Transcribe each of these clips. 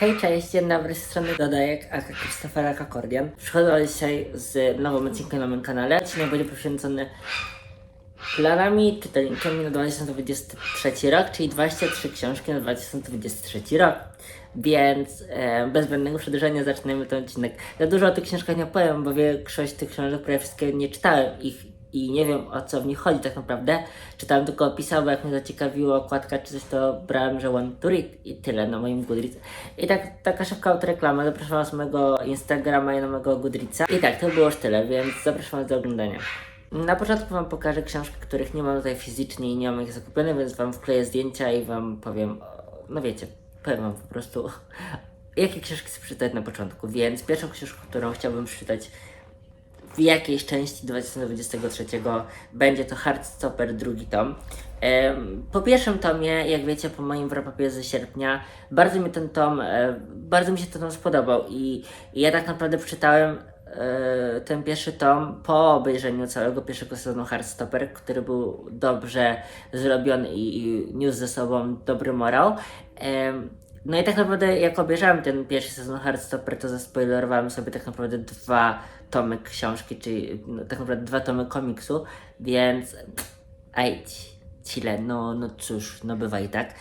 Hej, cześć, dzień dobry, z strony Dodajek, aka Krzysztofera Kakordian. Przychodzę dzisiaj z nowym odcinkiem na moim kanale. Odcinek będzie poświęcony planami czytelnikami na 2023 rok, czyli 23 książki na 2023 rok. Więc e, bez zbędnego przedłużenia zaczynamy ten odcinek. Za dużo o tych książkach nie powiem, bo większość tych książek prawie wszystkie nie czytałem ich i nie wiem o co w nich chodzi tak naprawdę. Czytałem tylko opisy, bo jak mnie zaciekawiła okładka czy coś, to brałem, że one to read i tyle na moim Goodreads. I tak, taka szybka autoreklama, zapraszam was mojego Instagrama i na mojego Goodreadsa. I tak, to było już tyle, więc zapraszam was do oglądania. Na początku wam pokażę książki, których nie mam tutaj fizycznie i nie mam ich zakupione, więc wam wkleję zdjęcia i wam powiem, no wiecie, powiem wam po prostu, jakie książki chcę przeczytać na początku. Więc pierwszą książką, którą chciałbym przeczytać jakiejś części 2023 będzie to Heartstopper drugi tom. Po pierwszym tomie, jak wiecie, po moim wrapapie ze sierpnia, bardzo mi ten tom, e, bardzo mi się ten tom spodobał i, ja tak naprawdę przeczytałem e, ten pierwszy tom po obejrzeniu całego pierwszego sezonu Heartstopper, który był dobrze zrobiony i, i niósł ze sobą dobry morał. No i tak naprawdę jak obejrzałem ten pierwszy sezon Heartstopper, to zaspoilerowałem sobie tak naprawdę dwa tomy książki, czyli no, tak naprawdę dwa tomy komiksu, więc ajdź, Chile, no, no cóż, no bywa i tak.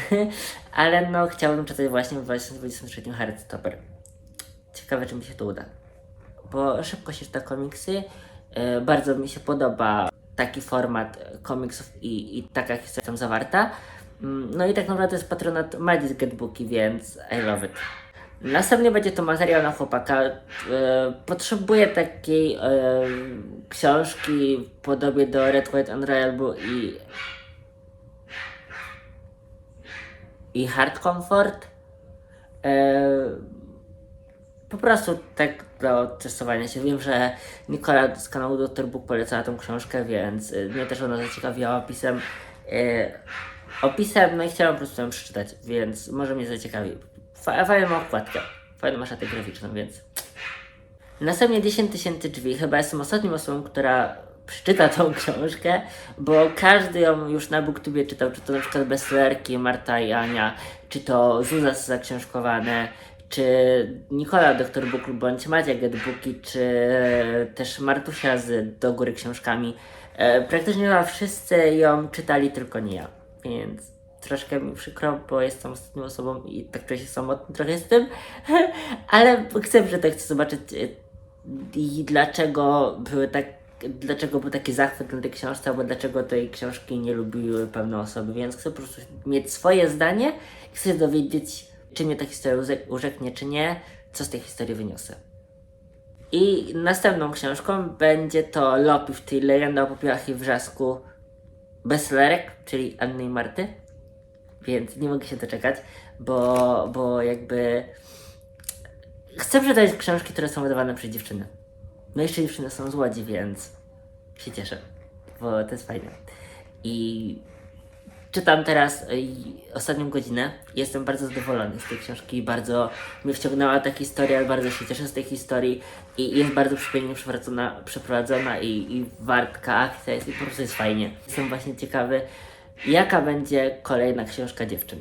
Ale no chciałbym czytać właśnie w 2023 Heartstopper. Ciekawe, czy mi się to uda. Bo szybko się czyta komiksy, e, bardzo mi się podoba taki format komiksów i, i taka historia tam zawarta. Mm, No i tak naprawdę to jest patronat Madis Getbooki, więc I love it. Następnie będzie to materiał na chłopaka. E, potrzebuję takiej e, książki w podobie do Red, White and Blue i i Hard Comfort. E, po prostu tak dla testowania się. Wiem, że Nikola z kanału Dr. Book polecała tą książkę, więc mnie też ona zaciekawiła opisem. Opisem, no i chciałam po prostu ją przeczytać, więc może mnie zaciekawi. Fa- Fajną okładkę, fajną ma szatę graficzną, więc... Następnie 10 tysięcy drzwi. Chyba jestem ostatnią osobą, która przeczyta tą książkę, bo każdy ją już na BookTubie czytał, czy to na przykład bestsellerki Marta i Ania, czy to Zuza zaksiążkowane, czy Nikola Doktor Book bądź Macia Getbooki, czy też Martusia z Do Góry Książkami. E, praktycznie chyba wszyscy ją czytali, tylko nie ja, więc troszkę mi przykro, bo jestem ostatnią osobą i tak czuję się samotny trochę tym, ale chcę przeczytać, chcę zobaczyć e, i dlaczego były tak, dlaczego był taki zachwyt na tej książce, albo dlaczego tej książki nie lubiły pewne osoby, więc chcę po prostu mieć swoje zdanie i chcę dowiedzieć, czy mnie ta historia urzeknie, czy nie, co z tej historii wyniosę. I następną książką będzie to Lopi w tej legenda o popiołach i wrzasku bestsellerek, czyli Anny i Marty. Więc nie mogę się doczekać, bo, bo jakby chcę przeczytać książki, które są wydawane przez dziewczyny. No jeszcze dziewczyny są z Łodzi, więc się cieszę, bo to jest fajne. I czytam teraz y, ostatnią godzinę. Jestem bardzo zadowolony z tej książki. Bardzo mnie wciągnęła ta historia, bardzo się cieszę z tej historii i jest bardzo przyjemnie przeprowadzona, przeprowadzona i, i wartka akcja jest i po prostu jest fajnie. Jestem właśnie ciekawy, jaka będzie kolejna książka dziewczyn.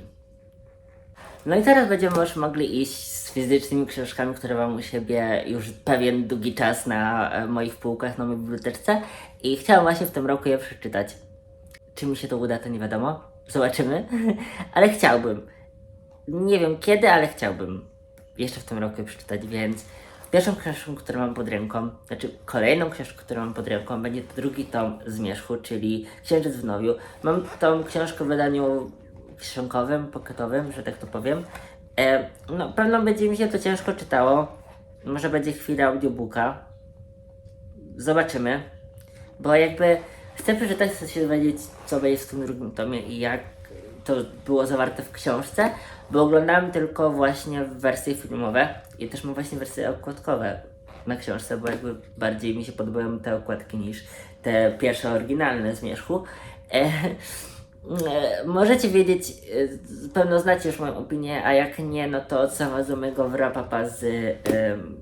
No i teraz będziemy już mogli iść z fizycznymi książkami, które mam u siebie już pewien długi czas na e, moich półkach na mojej biblioteczce i chciałam właśnie w tym roku je przeczytać. Czy mi się to uda, to nie wiadomo. Zobaczymy. ale chciałbym. Nie wiem kiedy, ale chciałbym jeszcze w tym roku je przeczytać, więc pierwszą książką, którą mam pod ręką, znaczy kolejną książką, którą mam pod ręką, będzie drugi tom Zmierzchu, czyli Księżyc w Nowiu. Mam tą książkę w wydaniu książkowym, pocketowym, że tak to powiem. E, no, pewno będzie mi się to ciężko czytało. Może będzie chwila audiobooka. Zobaczymy. Bo jakby chcę przeczytać, chcę się dowiedzieć, co będzie w tym drugim tomie i jak to było zawarte w książce, bo oglądałem tylko właśnie wersje filmowe i też mam właśnie wersje okładkowe na książce, bo jakby bardziej mi się podobają te okładki niż te pierwsze oryginalne Zmierzchu. E, e, możecie wiedzieć, e, pewno znacie już moją opinię, a jak nie, no to od samego wrapapa z em,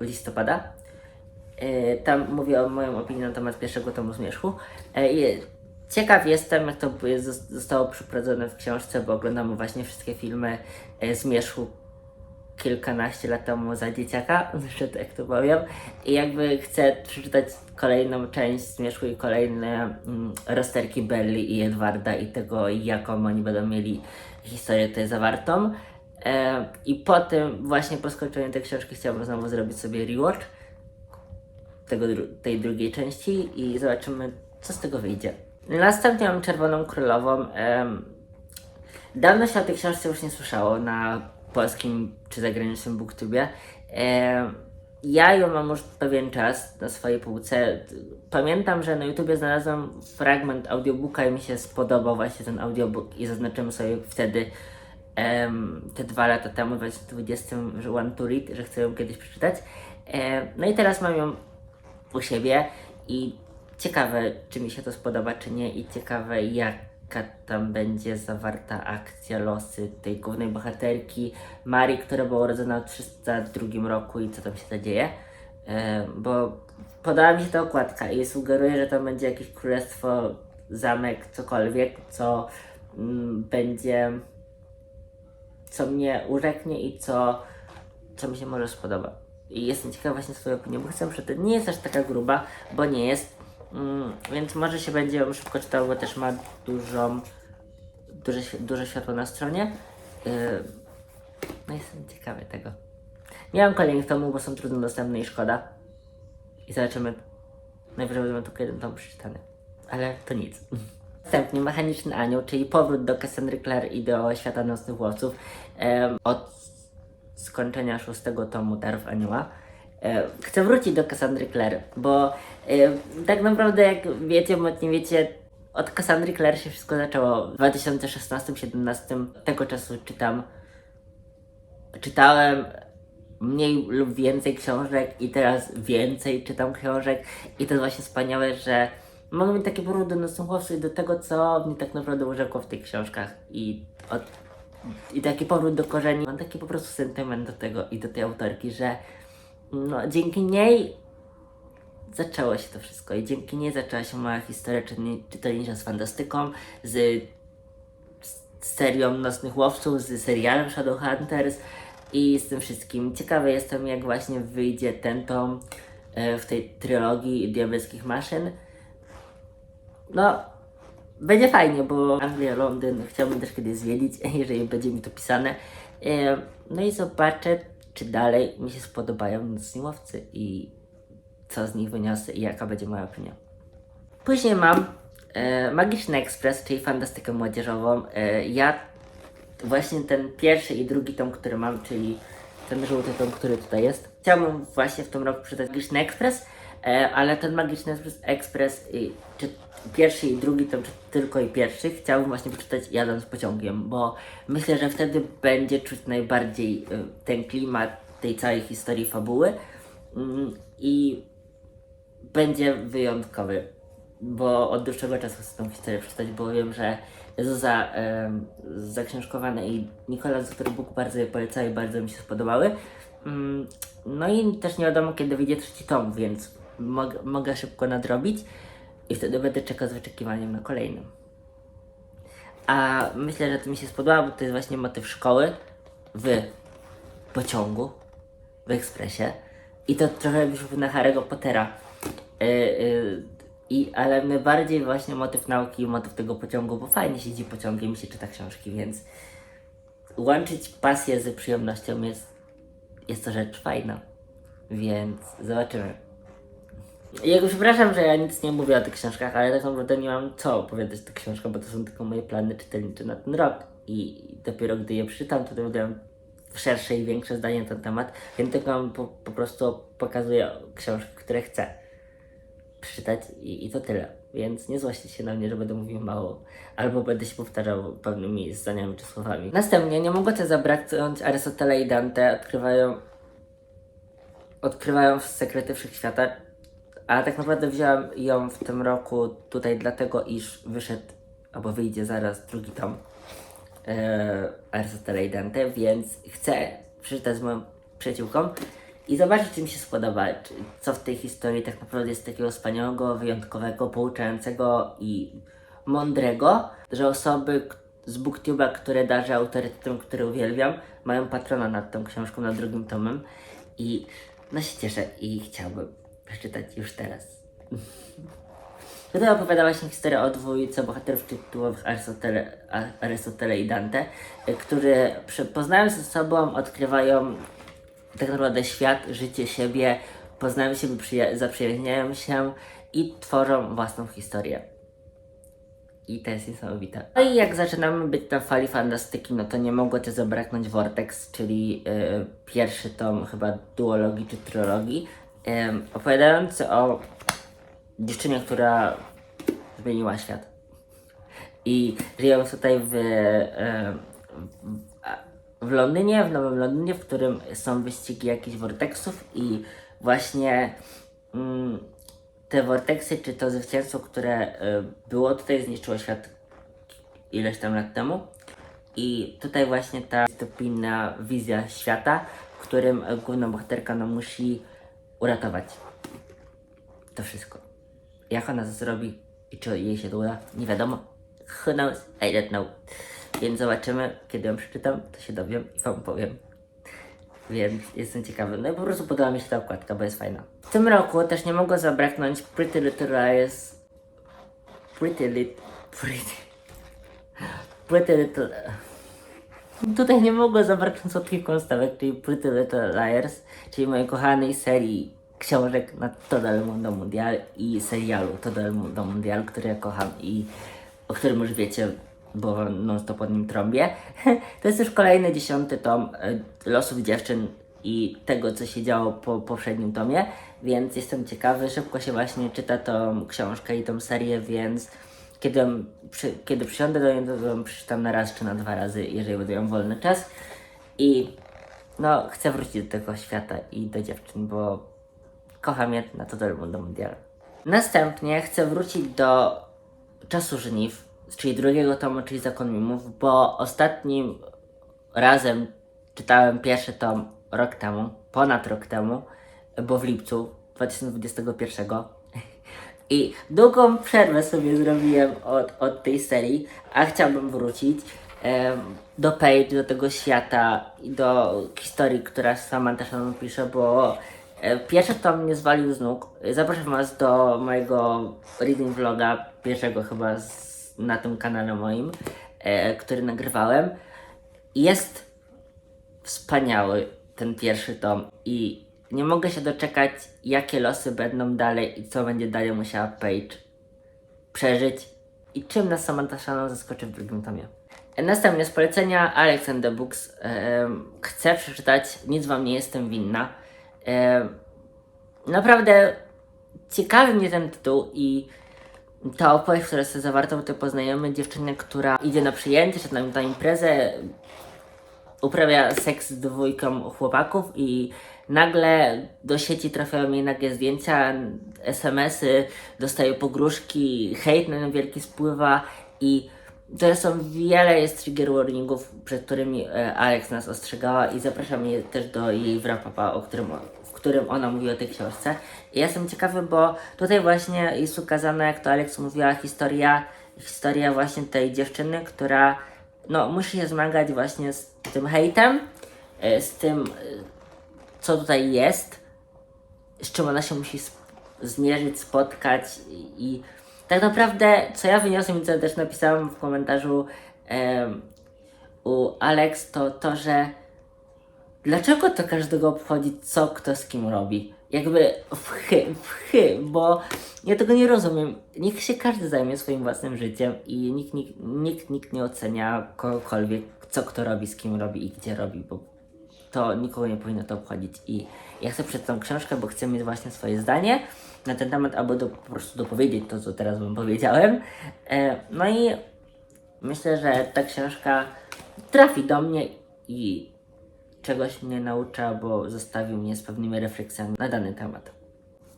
listopada. E, Tam mówię o moją opinię na temat pierwszego tomu Zmierzchu. E, Ciekaw jestem, jak to zostało przeprowadzone w książce, bo oglądamy właśnie wszystkie filmy e, Zmierzchu kilkanaście lat temu za dzieciaka, że tak to powiem. I jakby chcę przeczytać kolejną część Zmierzchu i kolejne mm, rozterki Belly i Edwarda i tego, jaką oni będą mieli historię tutaj zawartą. E, I po tym, właśnie po skończeniu tej książki, chciałbym znowu zrobić sobie rewatch tego, tej drugiej części i zobaczymy, co z tego wyjdzie. Następnie mam Czerwoną Królową. Dawno się o tej książce już nie słyszało na polskim czy zagranicznym booktubie. Ja ją mam już pewien czas na swojej półce. Pamiętam, że na YouTubie znalazłem fragment audiobooka i mi się spodobał właśnie ten audiobook i zaznaczyłem sobie wtedy te dwa lata temu, w 2020, że One to Read, że chcę ją kiedyś przeczytać. No i teraz mam ją u siebie i ciekawe, czy mi się to spodoba, czy nie i ciekawe, jaka tam będzie zawarta akcja, losy tej głównej bohaterki Marii, która była urodzona w 302 roku i co tam się zadzieje. E, bo podała mi się ta okładka i sugeruje, że tam będzie jakieś królestwo, zamek, cokolwiek, co mm, będzie, co mnie urzeknie i co, co mi się może spodoba. I jestem ciekawa właśnie swojej opinii, bo chcę przeczytać. Nie jest aż taka gruba, bo nie jest. Mm, więc może się będzie ją szybko czytał, bo też ma dużą, duże, duże światło na stronie. Yy, no jestem ciekawy tego. Nie mam kolejnych tomów, bo są trudno dostępne i szkoda. I zobaczymy. Najwyżej będę tylko jeden tom przeczytany. Ale to nic. Następnie Mechaniczny Anioł, czyli powrót do Cassandry Clare i do Świata Nocnych Łowców. Od skończenia szóstego tomu Darów Anioła. Chcę wrócić do Cassandry Clare, bo tak naprawdę jak wiecie, bądź nie wiecie, od Cassandry Clare się wszystko zaczęło w 2016-2017. Tego czasu czytam czytałem mniej lub więcej książek i teraz więcej czytam książek i to jest właśnie wspaniałe, że mogę mieć taki powrót do i do tego, co mnie tak naprawdę urzekło w tych książkach i, od, i taki powrót do korzeni. Mam taki po prostu sentyment do tego i do tej autorki, że no, dzięki niej zaczęło się to wszystko i dzięki niej zaczęła się moja historia czytelni- czytelnicza z fantastyką, z z serią Nocnych Łowców, z serialem Shadowhunters i z tym wszystkim. Ciekawy jestem, jak właśnie wyjdzie ten tom e, w tej trylogii Diabelskich Maszyn. No, będzie fajnie, bo Anglia, Londyn chciałbym też kiedyś zwiedzić, jeżeli będzie mi to pisane. E, No i zobaczę, czy dalej mi się spodobają Nocni Łowcy i co z nich wyniosę i jaka będzie moja opinia. Później mam e, Magiczny Ekspres, czyli fantastykę młodzieżową. E, ja właśnie ten pierwszy i drugi tom, który mam, czyli ten żółty tom, który tutaj jest. Chciałbym właśnie w tym roku przeczytać Magiczny Ekspres, e, ale ten Magiczny Ekspres, i, czy pierwszy i drugi tom, czy tylko i pierwszy, chciałbym właśnie przeczytać jadąc pociągiem, bo myślę, że wtedy będzie czuć najbardziej e, ten klimat tej całej historii fabuły. Mm, I będzie wyjątkowy, bo od dłuższego czasu chcę tą historię przeczytać, bo wiem, że Zuza em, zaksiążkowane i Nikola z Book bardzo je polecały bardzo mi się spodobały. Mm, no i też nie wiadomo kiedy wyjdzie trzeci tom, więc mog, mogę szybko nadrobić i wtedy będę czekał z wyczekiwaniem na kolejnym. A myślę, że to mi się spodoba, bo to jest właśnie motyw szkoły w pociągu, w ekspresie. I to trochę brzmi na Harry'ego Pottera. Yy, yy, i, ale najbardziej właśnie motyw nauki i motyw tego pociągu, bo fajnie się jeździ pociągiem i się czyta książki, więc łączyć pasję z przyjemnością jest, jest to rzecz fajna. Więc zobaczymy. Ja przepraszam, że ja nic nie mówię o tych książkach, ale tak naprawdę nie mam co opowiadać o tych książkach, bo to są tylko moje plany czytelnicze na ten rok. I dopiero gdy je przeczytam, to będę miał szersze i większe zdanie na ten temat, więc tylko po, po prostu pokazuję książki, które chcę przeczytać i, i to tyle. Więc nie złoście się na mnie, że będę mówił mało, albo będę się powtarzał pewnymi zdaniami czy słowami. Następnie nie mogło też zabraknąć Arystotela i Dante odkrywają odkrywają sekrety wszechświata, a tak naprawdę wziąłem ją w tym roku tutaj dlatego, iż wyszedł, albo wyjdzie zaraz drugi tom Arystotela i Dante, więc chcę przeczytać z moją przyjaciółką i zobaczyć, czy mi się czy, co w tej historii tak naprawdę jest takiego wspaniałego, wyjątkowego, pouczającego i mądrego, że osoby z Booktube'a, które darzę autorytetem, który uwielbiam, mają patrona nad tą książką, nad drugim tomem i no się cieszę i chciałbym przeczytać już teraz. Tutaj opowiada właśnie historię o dwójce bohaterów tytułowych Arystotele, Arystotele i Dante, y, którzy poznając ze sobą odkrywają tak naprawdę świat, życie siebie, poznają siebie, przyja- zaprzyjaźniają się i tworzą własną historię. I to jest niesamowite. No i jak zaczynamy być na fali fantastyki, no to nie mogło też zabraknąć Vortex, czyli y, pierwszy tom chyba duologii czy trylogii, em, opowiadający o dziewczynie, która zmieniła świat. I żyją tutaj w, e, w, w Londynie, w Nowym Londynie, w którym są wyścigi jakichś vortexów i właśnie mm, te vortexy, czy to zwycięstwo, które e, było tutaj, zniszczyło świat ileś tam lat temu. I tutaj właśnie ta dystopijna wizja świata, w którym główna bohaterka no, musi uratować to wszystko. Jak ona to zrobi i czy jej się to uda, nie wiadomo. Who knows? I don't know. Więc zobaczymy, kiedy ją przeczytam, to się dowiem i wam powiem. Więc jestem ciekawy. No i po prostu podoba mi się ta okładka, bo jest fajna. W tym roku też nie mogło zabraknąć Pretty Little Liars. Pretty Little... Pretty... Pretty Little... Tutaj nie mogło zabraknąć słodkich konstawek, czyli Pretty Little Liars, czyli mojej kochanej serii książek na Total Mundo Mundial i serialu Total Mundo Mundial, który ja kocham i o którym już wiecie, bo non-stop o nim trąbię. To jest już kolejny dziesiąty tom e, losów dziewczyn i tego, co się działo po poprzednim tomie, więc jestem ciekawy. Szybko się właśnie czyta tą książkę i tą serię, więc kiedy, przy, kiedy przysiądę do niej, to ją przeczytam na raz czy na dwa razy, jeżeli będę miał wolny czas. I no, chcę wrócić do tego świata i do dziewczyn, bo kocham je na Total Mundo Mundial. Następnie chcę wrócić do Czasu Żniw, czyli drugiego tomu, czyli Zakon Mimów, bo ostatnim razem czytałem pierwszy tom rok temu, ponad rok temu, bo w lipcu 2021. I długą przerwę sobie zrobiłem od, od tej serii, a chciałbym wrócić do Page, do tego świata i do historii, która sama też nam pisze, bo pierwszy tom mnie zwalił z nóg. Zapraszam Was do mojego reading vloga, pierwszego chyba z, na tym kanale moim, e, który nagrywałem. Jest wspaniały ten pierwszy tom i nie mogę się doczekać, jakie losy będą dalej i co będzie dalej musiała Paige przeżyć i czym nas Samantha Shannon zaskoczy w drugim tomie. E, Następnie z polecenia Alexander Books em, chcę przeczytać Nic Wam Nie Jestem Winna. Em, naprawdę ciekawi mnie ten tytuł i ta opowieść, która jest zawarta, to poznajemy dziewczynę, która idzie na przyjęcie, czy na, na imprezę, uprawia seks z dwójką chłopaków i nagle do sieci trafiają jej nagie zdjęcia, SMS-y, dostaje pogróżki, hejt na nią wielki spływa i to są wiele jest trigger warningów, przed którymi e, Alex nas ostrzegała i zapraszam je też do jej wrapapa, o którym, którym ona mówi o tej książce. I ja jestem ciekawy, bo tutaj właśnie jest ukazana, jak to Alex mówiła, historia, historia właśnie tej dziewczyny, która no, musi się zmagać właśnie z tym hejtem, e, z tym, e, co tutaj jest, z czym ona się musi zmierzyć, spotkać i, tak naprawdę, co ja wyniosłem i co też napisałem w komentarzu em, u Alex, to to, że dlaczego to każdego obchodzi, co kto z kim robi? Jakby wchy, wchy, bo ja tego nie rozumiem. Niech się każdy zajmie swoim własnym życiem i nikt, nikt, nikt, nikt nie ocenia kogokolwiek, co kto robi, z kim robi i gdzie robi, bo to nikogo nie powinno to obchodzić. I ja chcę przed tą książkę, bo chcę mieć właśnie swoje zdanie na ten temat, albo do, po prostu dopowiedzieć to, co teraz wam powiedziałem. E, no i myślę, że ta książka trafi do mnie i czegoś mnie naucza, bo zostawił mnie z pewnymi refleksjami na dany temat.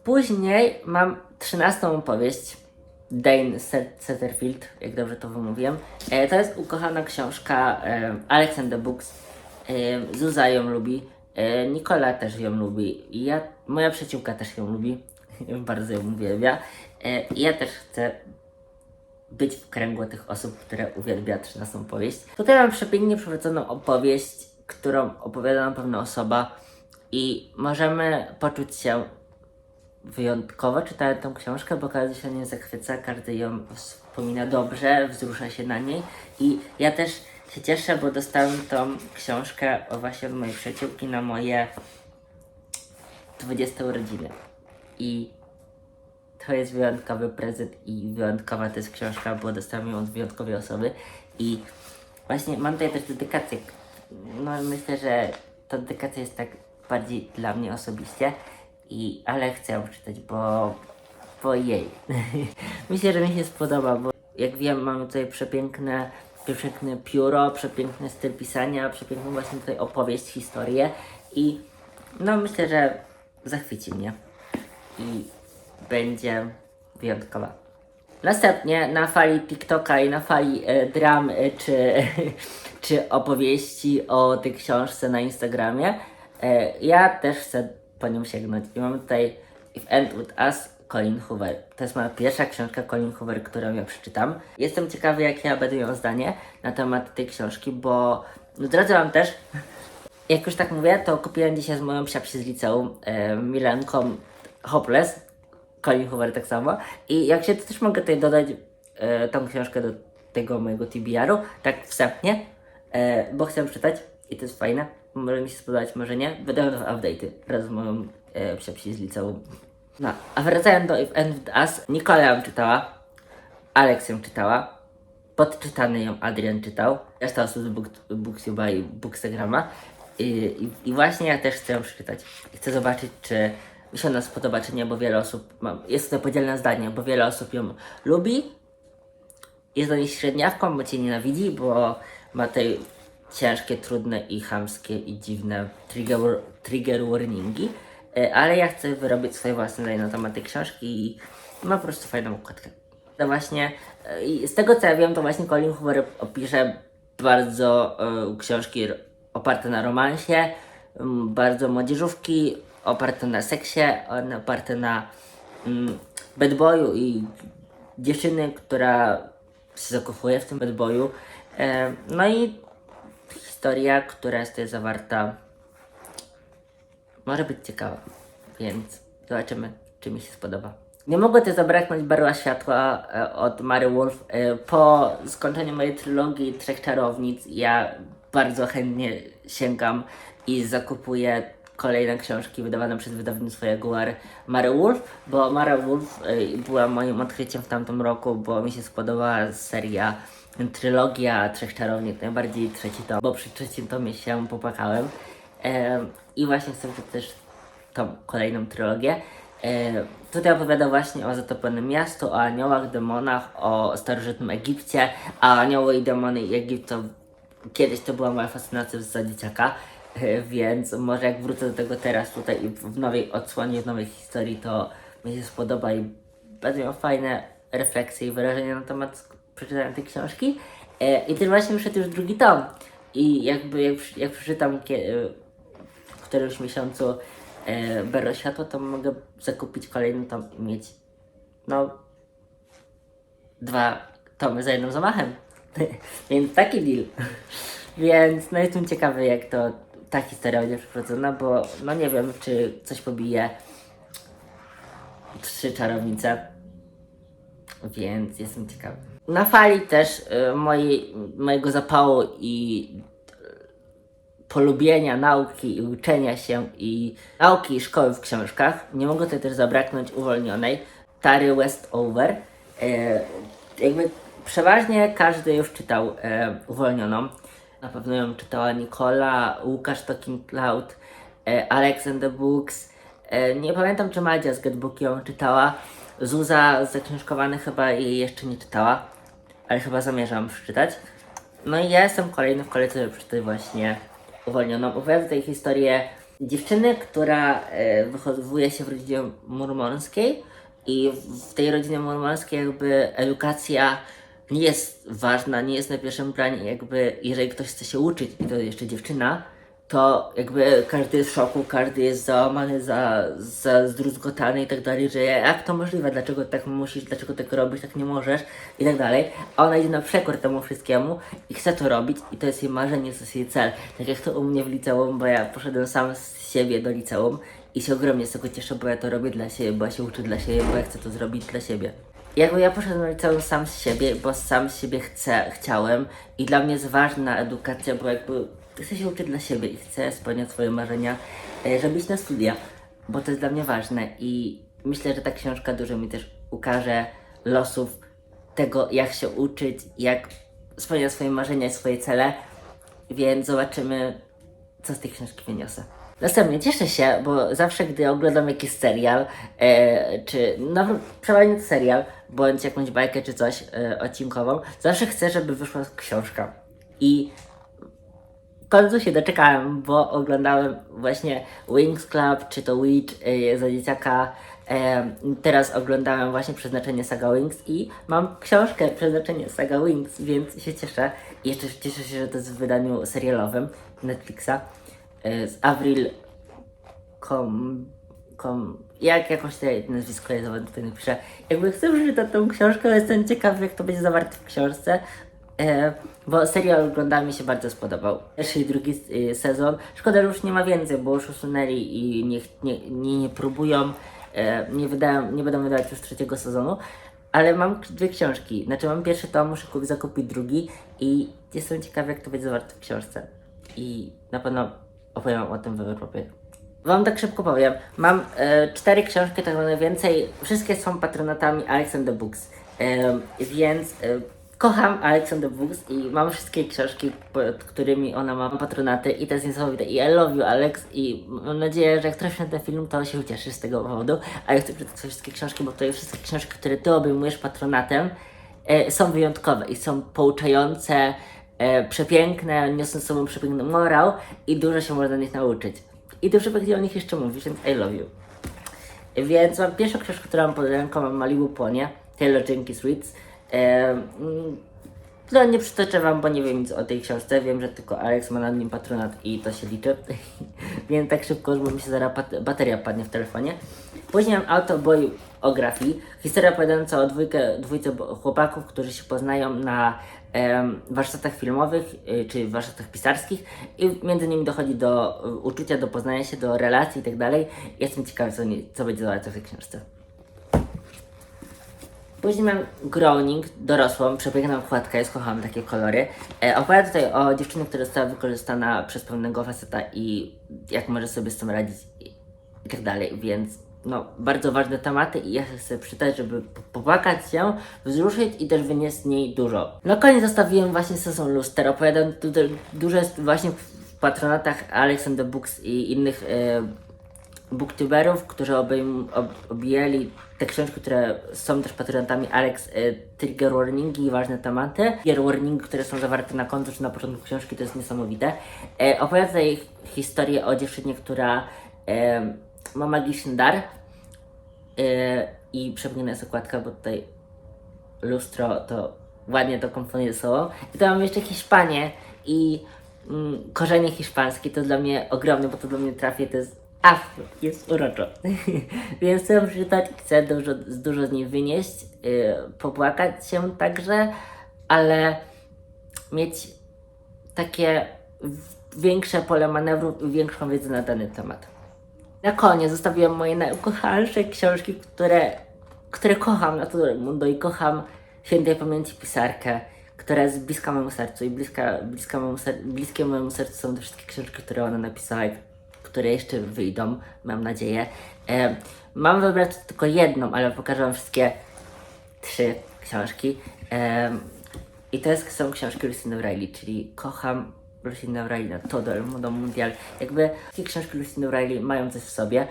Później mam trzynastą opowieść Dane Set- Setterfield, jak dobrze to wymówiłem. E, to jest ukochana książka e, Alexander Books. E, Zuza ją lubi, e, Nikola też ją lubi, ja, moja przyjaciółka też ją lubi, bardzo ją uwielbia. E, ja też chcę być w kręgu tych osób, które uwielbia 13 opowieść. Tutaj mam przepięknie przeprowadzoną opowieść, którą opowiada nam pewna osoba i możemy poczuć się wyjątkowo czytając tą książkę, bo każdy się nie zachwyca, każdy ją wspomina dobrze, wzrusza się na niej i ja też się cieszę, bo dostałem tą książkę właśnie od mojej przyjaciółki na moje 20 urodziny i to jest wyjątkowy prezent i wyjątkowa to jest książka, bo dostałem ją od wyjątkowej osoby i właśnie mam tutaj też dedykację. No myślę, że ta dedykacja jest tak bardziej dla mnie osobiście, i, ale chcę ją przeczytać, bo, bo jej. myślę, że mi się spodoba, bo jak wiem mamy tutaj przepiękne, przepiękne pióro, przepiękny styl pisania, przepiękną właśnie tutaj opowieść, historię i no myślę, że zachwyci mnie i będzie wyjątkowa. Następnie na fali TikToka i na fali e, dram e, czy, czy opowieści o tej książce na Instagramie, e, ja też chcę po nią sięgnąć. I mamy tutaj If End With Us Colin Hoover. To jest moja pierwsza książka Colin Hoover, którą ja przeczytam. Jestem ciekawy, jakie ja będę miał zdanie na temat tej książki, bo no, wam też, jak już tak mówię, to kupiłem dzisiaj z moją psiapsi z liceum, e, Milenką Hopeless, Colin Hoover tak samo. I jak się to też mogę tutaj dodać e, tą książkę do tego mojego TBR-u, tak wstępnie, e, bo chcę czytać i to jest fajne. Może mi się spodobać, może nie. Będę w update'y razem z moją e, z liceum. No, a wracając do If End With Us, Nikola ją czytała, Alex ją czytała, podczytany ją Adrian czytał, reszta osób z Book, Booktube'a i Bookstagrama. I, i, I właśnie ja też chcę ją przeczytać. Chcę zobaczyć, czy mi się ona spodoba, czy nie, bo wiele osób, ma, jest to podzielne zdanie, bo wiele osób ją lubi, jest do niej średniawką, bo cię nienawidzi, bo ma tej ciężkie, trudne i chamskie i dziwne trigger, trigger warningi. E, Ale ja chcę wyrobić swoje własne zdanie na temat tej książki i ma po prostu fajną układkę. To właśnie, e, z tego co ja wiem, to właśnie Colin Hoover opisze bardzo e, książki oparte na romansie, m, bardzo młodzieżówki, oparte na seksie, oparte na mm, bad boyu i dziewczyny, która się zakochuje w tym bad boyu. E, no i historia, która jest tutaj zawarta, może być ciekawa, więc zobaczymy, czy mi się spodoba. Nie mogło też zabraknąć Berła Światła e, od Mary Wolf. E, po skończeniu mojej trylogii Trzech Czarownic ja bardzo chętnie sięgam i zakupuję kolejne książki wydawane przez wydawnictwo Jaguar Mary Wolf, bo Mary Wolf e, była moim odkryciem w tamtym roku, bo mi się spodobała seria trylogia Trzech Czarownic, najbardziej trzeci tom, bo przy trzecim tomie się popłakałem. I właśnie chcę też tą kolejną trylogię. Tutaj opowiada właśnie o zatopionym miastu, o aniołach, demonach, o starożytnym Egipcie, a anioły i demony i kiedyś to była moja fascynacja za dzieciaka, więc może jak wrócę do tego teraz tutaj w nowej odsłonie, w nowej historii, to mi się spodoba i będę miał fajne refleksje i wyrażenia na temat przeczytania tej książki. E, I też właśnie wyszedł już drugi tom. I jakby jak, jak przeczytam kie- w którymś miesiącu e, Berło Światło, to mogę zakupić kolejny tom i mieć no dwa tomy za jednym zamachem. Więc taki deal. Więc no jestem ciekawy jak to ta historia będzie przeprowadzona, bo no nie wiem czy coś pobije trzy czarownice. Więc jestem ciekawy. Na fali też y, mojego zapału i polubienia nauki i uczenia się i nauki i szkoły w książkach. Nie mogło tutaj też zabraknąć uwolnionej Tary Westover. E, jakby przeważnie każdy już czytał e, uwolnioną. Na pewno ją czytała Nikola, Łukasz Talking Cloud, e, Alex and the Books. E, nie pamiętam czy Madzia z Getbooki ją czytała. Zuza zaksiążkowany chyba jej jeszcze nie czytała, ale chyba zamierzam przeczytać. No i ja jestem kolejny w kolejce, żeby przeczytać właśnie uwolnioną. Opowiada tutaj historię dziewczyny, która e, wychowuje się w rodzinie murmonskiej i w tej rodzinie murmonskiej jakby edukacja nie jest ważna, nie jest na pierwszym planie, jakby jeżeli ktoś chce się uczyć i to jeszcze dziewczyna, to jakby każdy jest w szoku, każdy jest załamany, za, za zdruzgotany i tak dalej, że jak to możliwe, dlaczego tak musisz, dlaczego tak robisz, tak nie możesz i tak dalej. A ona idzie na przekór temu wszystkiemu i chce to robić i to jest jej marzenie, to jest jej cel. Tak jak to u mnie w liceum, bo ja poszedłem sam z siebie do liceum i się ogromnie z tego cieszę, bo ja to robię dla siebie, bo ja się uczę dla siebie, bo ja chcę to zrobić dla siebie. Jakby ja poszedłem do liceum sam z siebie, bo sam z siebie chcę, chciałem i dla mnie jest ważna edukacja, bo jakby chcę się uczyć dla siebie i chcę spełniać swoje marzenia, żeby iść na studia, bo to jest dla mnie ważne i myślę, że ta książka dużo mi też ukaże losów tego, jak się uczyć, jak spełniać swoje marzenia i swoje cele, więc zobaczymy, co z tej książki wyniosę. Następnie cieszę się, bo zawsze gdy oglądam jakiś serial, e, czy nawet przeważnie serial, bądź jakąś bajkę czy coś e, odcinkową, zawsze chcę, żeby wyszła książka. I w końcu się doczekałem, bo oglądałem właśnie Wings Club, czy to Witch e, za dzieciaka. E, teraz oglądałem właśnie Przeznaczenie Saga Wings i mam książkę Przeznaczenie Saga Wings, więc się cieszę. I jeszcze cieszę się, że to jest w wydaniu serialowym Netflixa z Avril kom, kom, jak jakoś te nazwisko jest ładnie tutaj napiszę. Jakby chcę przeczytać tą książkę, ale jestem ciekaw, jak to będzie zawarte w książce. E, bo serial oglądałem mi się bardzo spodobał. Pierwszy i drugi e, sezon. Szkoda, że już nie ma więcej, bo już usunęli i nie, nie, nie, nie próbują, e, nie, wydają, nie będą wydawać już trzeciego sezonu. Ale mam dwie książki. Znaczy mam pierwszy tom, muszę kupić, zakupić drugi i jestem ciekaw, jak to będzie zawarte w książce. I na pewno opowiem o tym w Europie. Wam tak szybko powiem. Mam e, cztery książki, tak naprawdę więcej. Wszystkie są patronatami Alexander Books. E, więc e, kocham Alexander Books i mam wszystkie książki, pod którymi ona ma patronaty i to jest niesamowite. I I love you Alex i mam nadzieję, że jak trafisz na ten film, to się ucieszysz z tego powodu. A ja chcę przeczytać wszystkie książki, bo tutaj wszystkie książki, które ty obejmujesz patronatem, e, są wyjątkowe i są pouczające, e, przepiękne, niosą z sobą przepiękny morał i dużo się można na nich nauczyć. I dużo będzie o nich jeszcze mówić, więc I love you. Więc mam pierwszą książkę, którą mam pod ręką, mam Malibu Płonie, Taylor Jenkins Reid. Ehm, no nie przytoczę wam, bo nie wiem nic o tej książce, wiem, że tylko Alex ma nad nim patronat i to się liczy. Więc tak szybko, bo mi się zaraz bateria padnie w telefonie. Później mam autobiografii, historia opowiadająca o dwójkę, dwójce chłopaków, którzy się poznają na em, warsztatach filmowych y, czy warsztatach pisarskich i między nimi dochodzi do y, uczucia, do poznania się, do relacji i tak. Jestem ciekawy, co, co będzie zawarte w tej książce. Później mam Grounding, dorosłą, przepiękną okładkę, jest kocham takie kolory. E, opowiada tutaj o dziewczynie, która została wykorzystana przez pewnego faceta i jak może sobie z tym radzić i, i tak dalej, więc no, bardzo ważne tematy i ja chcę przeczytać, żeby popłakać się, wzruszyć i też wynieść z niej dużo. Na koniec zostawiłem właśnie sezon Luster, opowiadam tutaj dużo jest właśnie w patronatach Alexander Books i innych e, booktuberów, którzy obejm, ob, objęli te książki, które są też patronatami Alex, e, trigger warningi i ważne tematy. Trigger warningi, które są zawarte na końcu czy na początku książki, to jest niesamowite. E, opowiada tutaj historię o dziewczynie, która e, ma magiczny dar e, i przepiękna jest okładka, bo tutaj lustro to ładnie to komponuje ze sobą. I to mam jeszcze Hiszpanię i mm, korzenie hiszpańskie, to dla mnie ogromne, bo to do mnie trafi, to jest ach, jest uroczo. Więc chcę przeczytać, chcę dużo, dużo z niej wynieść, yy, popłakać się także, ale mieć takie większe pole manewru i większą wiedzę na dany temat. Na koniec zostawiłem moje najukochańsze książki, które, które kocham na to mundo i kocham świętej pamięci pisarkę, która jest bliska mojemu sercu i bliska, bliska mojemu ser- bliskie mojemu sercu są te wszystkie książki, które ona napisała, i które jeszcze wyjdą, mam nadzieję. E, mam wybrać tylko jedną, ale pokażę wam wszystkie trzy książki. Em, I to jest, są książki Lucinda Riley, czyli kocham Lucinda Riley na todo el mundo mundial. Jakby wszystkie książki Lucinda Riley mają coś w sobie,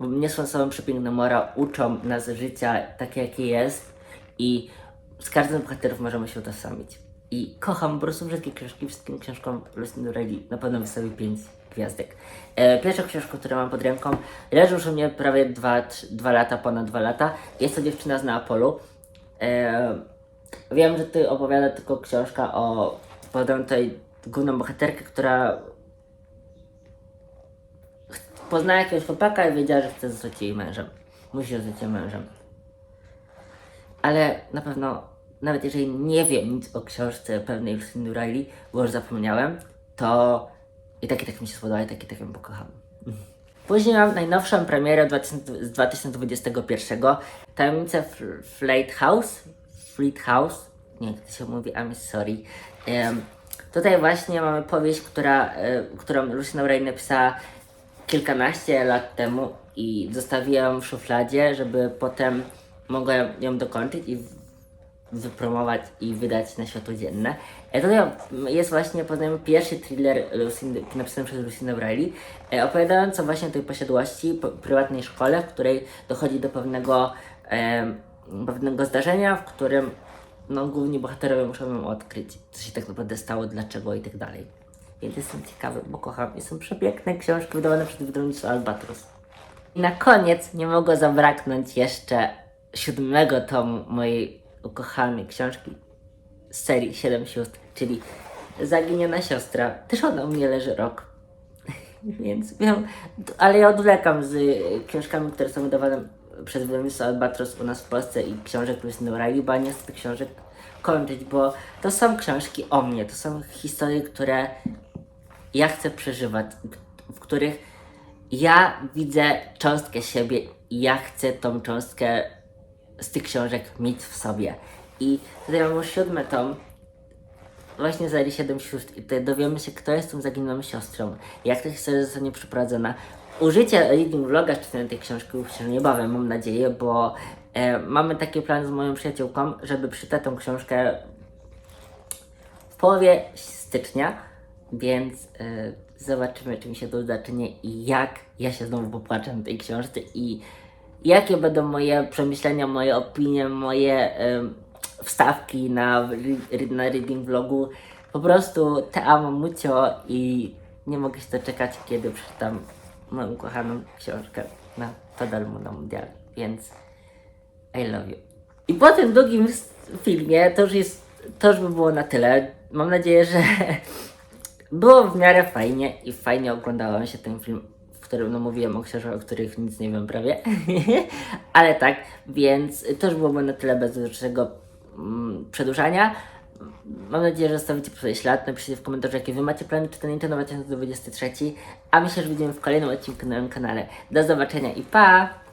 niosą sobą przepiękny morał, uczą nas życia takie jakie jest i z każdym z bohaterów możemy się utożsamić. I kocham po prostu wszystkie książki, wszystkim książkom Lucinda Riley na pewno wystawię 5 gwiazdek. E, pierwsza książka, którą mam pod ręką, leży już u mnie prawie 2 lata, ponad 2 lata. Jest to dziewczyna z Neapolu. E, wiem, że ty opowiada tylko książka o podam tutaj główną bohaterkę, która poznała jakiegoś chłopaka i wiedziała, że chce zostać jej mężem. Musi zostać jej mężem. Ale na pewno, nawet jeżeli nie wiem nic o książce pewnej Lucindy Riley, bo już zapomniałem, to i tak i tak mi się spodoba, i tak i tak ją pokocham. Później mam najnowszą premierę 2000 z 2021. Tajemnice Fl- Fleet House. Fleet House. Nie, jak to się mówi, I'm sorry. Em, tutaj właśnie mamy powieść, która, e, którą Lucinda Ray napisała kilkanaście lat temu i zostawiłam w szufladzie, żeby potem mogłem ją dokończyć i wypromować i wydać na światło dzienne. E, tutaj jest właśnie poznajemy pierwszy thriller Lucindy, napisany przez Lucindę Riley, opowiadający o właśnie tej posiadłości, po, prywatnej szkole, w której dochodzi do pewnego, e, pewnego zdarzenia, w którym no, główni bohaterowie muszą odkryć, co się tak naprawdę stało, dlaczego i tak dalej. Więc jestem ciekawy, bo kocham i są przepiękne książki wydawane przez wydawnictwo Albatros. I na koniec nie mogło zabraknąć jeszcze siódmego tomu mojej ukochanej książki z serii Siedem Sióstr, czyli Zaginiona Siostra. Też ona u mnie leży rok. Więc wiem, ale ja odwlekam z książkami, które są wydawane przez wydawnictwo Albatros u nas w Polsce i książek Riley, bo nie chcę tych książek kończyć, bo to są książki o mnie, to są historie, które ja chcę przeżywać, w których ja widzę cząstkę siebie i ja chcę tą cząstkę z tych książek mieć w sobie. I tutaj mamy już siódmy tom, właśnie z 7 sióstr i tutaj dowiemy się, kto jest tą zaginioną siostrą, jak ta historia zostanie przeprowadzona. Użycie reading vloga czytania tej książki już się niebawem, mam nadzieję, bo e, mamy taki plan z moją przyjaciółką, żeby przeczytać tą książkę w połowie stycznia, więc e, zobaczymy, czy mi się to uda, czy nie i jak ja się znowu popłaczę na tej książce i jakie będą moje przemyślenia, moje opinie, moje em, wstawki na, na reading vlogu. Po prostu te amo mucho i nie mogę się doczekać, kiedy przeczytam moją ukochaną książkę na Todal Mundo Mundial, więc I love you. I po tym długim filmie to już jest, to już by było na tyle. Mam nadzieję, że było w miarę fajnie i fajnie oglądało mi się ten film, w którym no mówiłem o książkach, o których nic nie wiem prawie. Ale tak, więc to już byłoby na tyle bez dłuższego mm, przedłużania. Mam nadzieję, że zostawicie swój ślad. Napiszcie w komentarzu, jakie wy macie plany czytelnicze na 2023. A myślę, że widzimy w kolejnym odcinku na moim kanale. Do zobaczenia i pa!